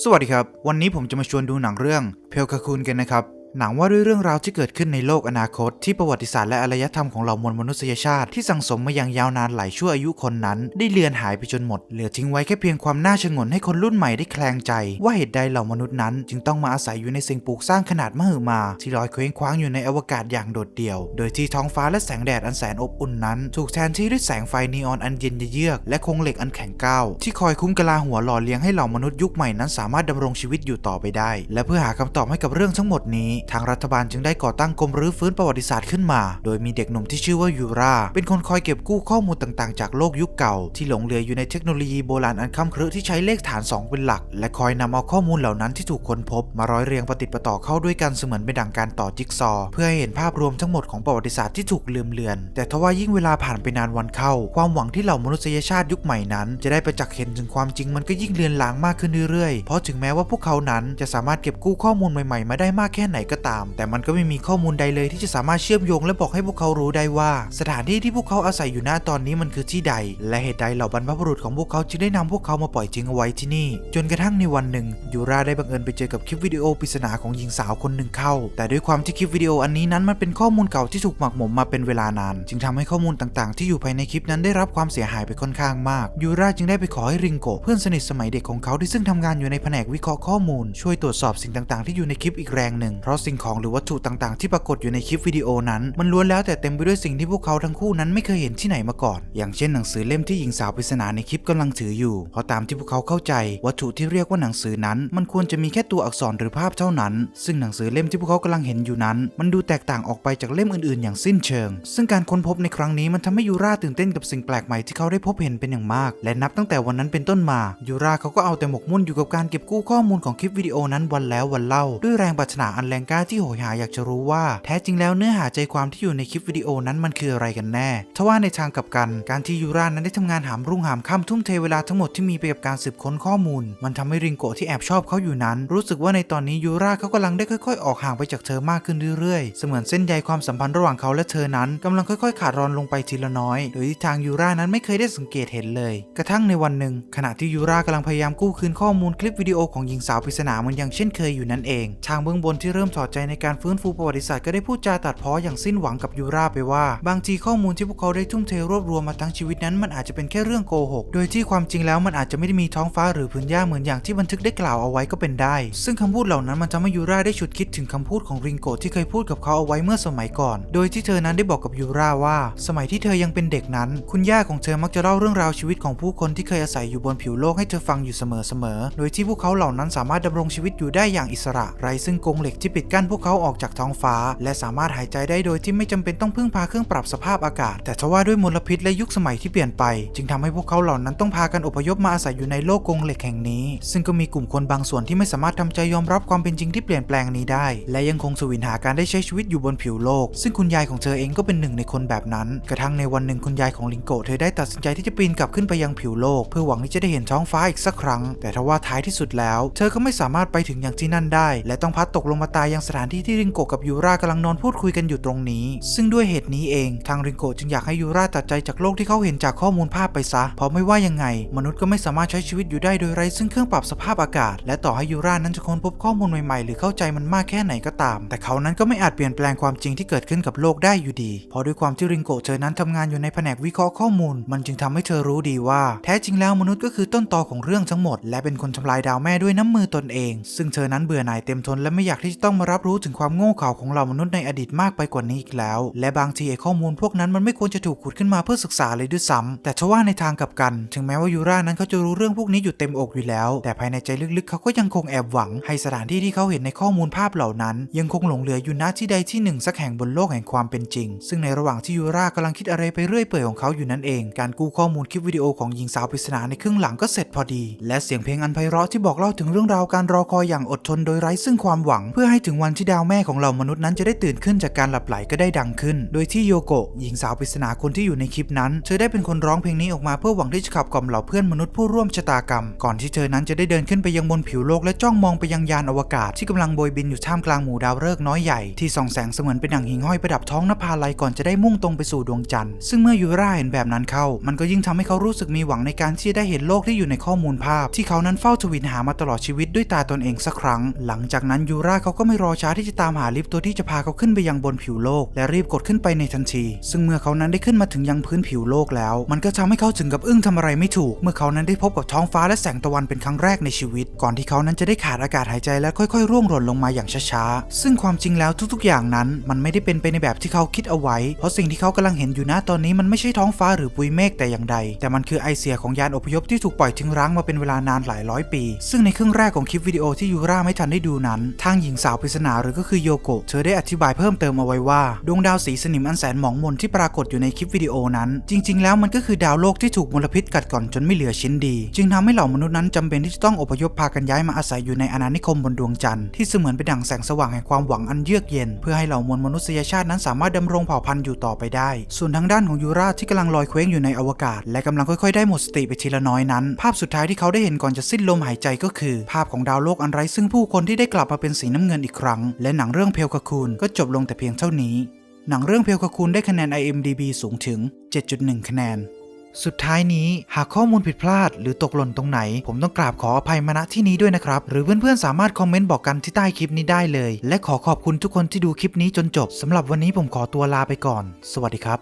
สวัสดีครับ วันนี้ผมจะมาชวนดูหนังเรื่องเพลคาคุนกันนะครับ หนังว่าด้วยเรื่องราวที่เกิดขึ้นในโลกอนาคต ที่ประวัติศาสตร์และอารยธรรมของเหล่ามวลมนุษยชาติที่สังสมมาอย่างยาวนานหลายชั่วอายุคนนั้น ได้เลือนหายไปจนหมด เหลือทิ้งไว้แค่เพียงความน่าชงนให้คนรุ่นใหม่ได้แคลงใจ ว่าเหตุใดเหล่ามนุษย์นั้น จึงต้องมาอาศัยอยู่ในสิ่งปลูกสร้างขนาดมหึมา ที่ลอยเคว้งคว้างอยู่ในอวกาศอย่างโดดเดี่ยว โดยที่ท้องฟ้าและแสงแดดอันแสนอบอุ่นนั้น ถูกแทนที่ด้วยแสงไฟนีออนอันเย็นเยือกและโครงเหล็กอันแข็งก้าวที่คอยคุ้มกะลาหัวหล่อเลี้ยงให้เหล่ามนุษย์ยุคใหม่นั้นสามารถดำรงชีวิตอยู่ต่อไปได้ และเพื่อหาคำตอบให้กับเรื่องทั้งหมดนี้ทางรัฐบาลจึงได้ก่อตั้งกรมรื้อฟื้นประวัติศาสตร์ขึ้นมา โดยมีเด็กหนุ่มที่ชื่อว่ายูรา เป็นคนคอยเก็บกู้ข้อมูลต่างๆ จากโลกยุคเก่า ที่หลงเหลืออยู่ในเทคโนโลยีโบราณอันค่ำครึที่ใช้เลขฐาน 2 เป็นหลัก และคอยนำเอาข้อมูลเหล่านั้นที่ถูกค้นพบ มาร้อยเรียงประติดประต่อเข้าด้วยกันเสมือนเป็นดังการต่อจิ๊กซอ เพื่อให้เห็นภาพรวมทั้งหมดของประวัติศาสตร์ที่ถูกลืมเลือน แต่ทว่ายิ่งเวลาผ่านไปนานวันเข้า ความหวังที่เหล่ามนุษยชาติยุคใหม่นั้น จะได้ประจักษ์เห็นถึงความจริงมันก็ยิ่งเลือนลางมากขึ้นเรื่อยๆ เพราะถึงแม้ว่าพวกเขานั้นจะสามารถเก็บกู้ข้อมูลใหม่ๆ มาได้มากแค่ไหนก็ตาม แต่มันก็ไม่มีข้อมูลใดเลยที่จะสามารถเชื่อมโยงและบอกให้พวกเขารู้ได้ว่า สถานที่ที่พวกเขาอาศัยอยู่ณตอนนี้มันคือที่ใด และเหตุใดเหล่าบรรพบุรุษของพวกเขาจึงได้นำพวกเขามาปล่อยทิ้งเอาไว้ที่นี่ จนกระทั่งในวันหนึ่งยูราได้บังเอิญไปเจอกับคลิปวิดีโอปริศนาของหญิงสาวคนหนึ่งเข้า แต่ด้วยความที่คลิปวิดีโออันนี้นั้นมันเป็นข้อมูลเก่าที่ถูกหมักหมมมาเป็นเวลานาน จึงทำให้ข้อมูลต่างๆ ที่อยู่ภายในคลิปนั้นได้รับความเสียหายไปค่อนข้างมากยูราจึงได้ไปขอให้ริงโกเพื่อนสนิทสมัยเด็กของเขาที่ซึ่งทำงานอยู่ในแผนกวิเคราะห์ข้อมูลช่วยตรวจสอบสิ่งต่างๆ ที่อยู่ในคลิปอีกแรงหนึ่งเพราะสิ่งของหรือวัตถุต่างๆ ที่ปรากฏอยู่ในคลิปวิดีโอนั้น มันล้วนแล้วแต่เต็มไปด้วยสิ่งที่พวกเขาทั้งคู่นั้นไม่เคยเห็นที่ไหนมาก่อน อย่างเช่นหนังสือเล่มที่หญิงสาวปริศนาในคลิปกำลังถืออยู่ เพราะตามที่พวกเขาเข้าใจ วัตถุที่เรียกว่าหนังสือนั้น มันควรจะมีแค่ตัวอักษรหรือภาพเท่านั้น ซึ่งหนังสือเล่มที่พวกเขากำลังเห็นอยู่นั้น มันดูแตกต่างออกไปจากเล่มอื่นๆ อย่างสิ้นเชิง ซึ่งการค้นพบในครั้งนี้มันทำให้ยูราตื่นเต้นกับสิ่งแปลกใหม่ที่เขาได้พบเห็นเป็นอย่างมาก และนับตั้งแต่วันนั้นเป็นต้นมายูราเขาก็เอาแต่หมกมุ่นอยู่กับการเก็บกู้ข้อมูลของคลิปวิดีโอนั้นวันแล้ววันเล่าด้วยแรงปรารถนาอันแรงก้าที่โหยหาอยากจะรู้ว่า แท้จริงแล้วเนื้อหาใจความที่อยู่ในคลิปวิดีโอนั้นมันคืออะไรกันแน่ทว่าในทางกลับกัน การที่ยูรานั้นได้ทำงานหามรุ่งหามค่ำทุ่มเทเวลาทั้งหมดที่มีไปกับการสืบค้นข้อมูล มันทำให้ริงโกะที่แอบชอบเขาอยู่นั้น รู้สึกว่าในตอนนี้ยูราเขากำลังได้ค่อย ๆ ออกห่างไปจากเธอมากขึ้นเรื่อยๆ เสมือนเส้นใยความสัมพันธ์ระหว่างเขาและเธอนั้นกำลังค่อยๆ ขาดรอนลงไปทีละน้อย โดยที่ทางยูรานั้นไม่เคยได้สังเกตเห็นเลย กระทั่งในวันหนึ่ง ขณะที่ยูรากำลังพยายามกู้คืนข้อมูลคลิปวิดีโอของหญิงสาวปริศนามันยังเช่นเคยอยู่นั่นเอง ทางเบื้องบนที่เริ่มถอดใจในการฟื้นฟูประวัติศาสตร์ก็ได้พูดจาตัดพ้ออย่างสิ้นหวังกับยูราไปว่า บางทีข้อมูลที่พวกเขาได้ทุ่มเทรวบรวมมาทั้งชีวิตนั้นมันอาจจะเป็นแค่เรื่องโกหก โดยที่ความจริงแล้วมันอาจจะไม่ได้มีท้องฟ้าหรือพื้นหญ้าเหมือนอย่างที่บันทึกได้กล่าวเอาไว้ก็เป็นได้ ซึ่งคำพูดเหล่านั้นมันทำให้ยูราได้ฉุดคิดถึงคำพูดของริงโกที่เคยพูดกับเขาเอาไว้เมื่อสมัยก่อน โดยที่เธอนั้นได้บอกกับยูราว่า สมัยที่เธอยังเป็นเด็กนั้น คุณย่าของเธอมักจะเล่าเรื่องราวชีวิตของผู้คนที่เคยอาศัยอยู่บนผิวโลกให้เธอฟังอยู่เสมอๆโดยที่พวกเขาเหล่านั้นสามารถดำรงชีวิตอยู่ได้อย่างอิสระไร้ซึ่งกงเหล็กที่ปิดกั้นพวกเขาออกจากท้องฟ้า และสามารถหายใจได้โดยที่ไม่จำเป็นต้องพึ่งพาเครื่องปรับสภาพอากาศ แต่ทว่าด้วยมลพิษและยุคสมัยที่เปลี่ยนไป จึงทำให้พวกเขาเหล่านั้นต้องพากันอพยพมาอาศัยอยู่ในโลกกรงเหล็กแห่งนี้ ซึ่งก็มีกลุ่มคนบางส่วนที่ไม่สามารถทำใจยอมรับความเป็นจริงที่เปลี่ยนแปลงนี้ได้ และยังคงสวินหาการได้ใช้ชีวิตอยู่บนผิวโลก ซึ่งคุณยายของเธอเองก็เป็นหนึ่งในคนแบบนั้น กระทั่งในวันหนึ่งคุณยายของลิงโกเธอได้ตัดสินใจที่จะปีนกลับขึ้นไปยังผิวโลก เพื่อหวังที่จะได้เห็นท้องฟ้าอีกสักครั้ง แต่ทว่าท้ายที่สุดแล้ว เธอก็ไม่สามารถไปถึงอย่างที่นั่นได้ และต้องพัดตกลงมาตายยังสถานที่ที่ริงโกะกับยูรากำลังนอนพูดคุยกันอยู่ตรงนี้ ซึ่งด้วยเหตุนี้เองทางริงโกะจึงอยากให้ยูราตัดใจจากโลกที่เขาเห็นจากข้อมูลภาพไปซะ เพราะไม่ว่ายังไง มนุษย์ก็ไม่สามารถใช้ชีวิตอยู่ได้โดยไร้ซึ่งเครื่องปรับสภาพอากาศ และต่อให้ยูรานั้นจะค้นพบข้อมูลใหม่ๆ หรือเข้าใจมันมากแค่ไหนก็ตาม แต่เขานั้นก็ไม่อาจเปลี่ยนแปลงความจริงที่เกิดขึ้นกับโลกได้อยู่ดี เพราะด้วยความที่ริงโกะเธอนั้นทำงานอยู่ในแผนกวิเคราะห์ข้อมูล มันจึงทำให้เธอรู้ดีว่า แท้จริงแล้วมนุษย์ก็คือต้นตอของเรื่องทั้งหมด และเป็นคนทำลายดาวแม่ด้วยน้ำมือตนเอง ซึ่งเธอนั้นเบื่อหน่ายเต็มทนและไม่อยากที่จะต้องมารับรู้ถึงความโง่เขลาของเหล่ามนุษย์ในอดีตมากไปกว่านี้อีกแล้ว และบางทีไอ้ข้อมูลพวกนั้นมันไม่ควรจะถูกขุดขึ้นมาเพื่อศึกษาเลยด้วยซ้ำแต่ทว่าในทางกลับกัน ถึงแม้ว่ายูรานั้นเขาจะรู้เรื่องพวกนี้อยู่เต็มอกอยู่แล้ว แต่ภายในใจลึกๆ เขาก็ยังคงแอบหวัง ให้สถานที่ที่เขาเห็นในข้อมูลภาพเหล่านั้น ยังคงหลงเหลืออยู่ณที่ใดที่หนึ่งสักแห่งบนโลกแห่งความเป็นจริง ซึ่งในระหว่างที่ยูรากำลังคิดอะไรไปเรื่อยเปื่อยของเขาอยู่นั่นเอง การกู้ข้อมูลคลิปวิดีโอของหญิงสาวปริศนาในครึ่งหลังก็เสร็จพอดี และเสียงเพลงอันไพเราะที่บอกเล่าถึงเรื่องราวการรอคอยอย่างอดทนโดยไร้ซึ่งความหวังเพื่อให้ถึงถึงวันที่ดาวแม่ของเรามนุษย์นั้นจะได้ตื่นขึ้นจากการหลับไหลก็ได้ดังขึ้น โดยที่โยโกะหญิงสาวปริศนาคนที่อยู่ในคลิปนั้น เธอได้เป็นคนร้องเพลงนี้ออกมาเพื่อหวังที่จะขับกล่อมเหล่าเพื่อนมนุษย์ผู้ร่วมชะตากรรม ก่อนที่เธอนั้นจะได้เดินขึ้นไปยังบนผิวโลกและจ้องมองไปยังยานอวกาศที่กำลังโบยบินอยู่ท่ามกลางหมู่ดาวฤกษ์น้อยใหญ่ที่ส่องแสงเสมือนเป็นดั่งหิงห้อยประดับท้องนภาลัยก่อนจะได้มุ่งตรงไปสู่ดวงจันทร์ซึ่งเมื่อยูราเห็นแบบนั้นเข้า มันก็ยิ่งทำให้เขารู้สึกมีหวังในการที่จะได้เห็นโลกที่อยู่ในข้อมูลภาพ ที่เขานั้นเฝ้าทวินหามาตลอดชีวิตด้วยตาตนเองสักครั้ง หลังจากนั้นยูราเขาก็ไม่รอช้าที่จะตามหาลิฟต์ตัวที่จะพาเขาขึ้นไปยังบนผิวโลก และรีบกดขึ้นไปในทันที ซึ่งเมื่อเขานั้นได้ขึ้นมาถึงยังพื้นผิวโลกแล้ว มันก็ทำให้เขาถึงกับอึ้งทำอะไรไม่ถูก เมื่อเขานั้นได้พบกับท้องฟ้าและแสงตะวันเป็นครั้งแรกในชีวิต ก่อนที่เขานั้นจะได้ขาดอากาศหายใจและค่อยๆร่วงหล่นลงมาอย่างช้าๆ ซึ่งความจริงแล้วทุกๆ อย่างนั้น มันไม่ได้เป็นไปในแบบที่เขาคิดเอาไว้ เพราะสิ่งที่เขากำลังเห็นอยู่ณตอนนี้มันไม่ใช่ท้องฟ้าหรือปุยเมฆแต่อย่างใด แต่มันคือไอเสียของยานอพยพที่ถูกปล่อยทิ้งร้างมาเป็นเวลานานหลายร้อยปี ซึ่งในครึ่งแรกของคลิปวิดีโอที่ยูราไม่ทันได้ดูนั้น ทางหญิงสาวปริศนาหรือก็คือโยโกะเธอได้อธิบายเพิ่มเติมเอาไว้ว่าดวงดาวสีสนิมอันแสนหมองมนที่ปรากฏอยู่ในคลิปวิดีโอนั้น จริง ๆ แล้วมันก็คือดาวโลกที่ถูกมลพิษกัดก่อนจนไม่เหลือชิ้นดี จึงทำให้เหล่ามนุษย์นั้นจำเป็นที่จะต้องอพยพพากันย้ายมาอาศัยอยู่ในอาณานิคมบนดวงจันทร์ที่เสมือนเป็นดั่งแสงสว่างแห่งความหวังอันเยือกเย็น เพื่อให้เหล่ามวลมนุษยชาตินั้นสามารถดำรงเผ่าพันธุ์อยู่ต่อไปได้ ส่วนทางด้านของยูราที่กำลังลอยเคว้งอยู่ในอวกาศ และกำลังค่อยๆได้หมดสติไปทีละน้อยนั้น ภาพสุดท้ายที่เขาได้เห็นก่อนจะสิ้นลมหายใจก็คือ ภาพของดาวโลกอันไร้ซึ่งผู้คนที่ได้กลับมาเป็นสีน้ำเงินอีกครั้ง และหนังเรื่องเพลคาคูนก็จบลงแต่เพียงเท่านี้ หนังเรื่องเพลคาคูนได้คะแนน IMDb สูงถึง 7.1 คะแนน สุดท้ายนี้หากข้อมูลผิดพลาด หรือตกหล่นตรงไหน ผมต้องกราบขออภัยมาณที่นี้ด้วยนะครับ หรือเพื่อนๆสามารถคอมเมนต์บอกกันที่ใต้คลิปนี้ได้เลย และขอขอบคุณทุกคนที่ดูคลิปนี้จนจบสำหรับวันนี้ผมขอตัวลาไปก่อน สวัสดีครับ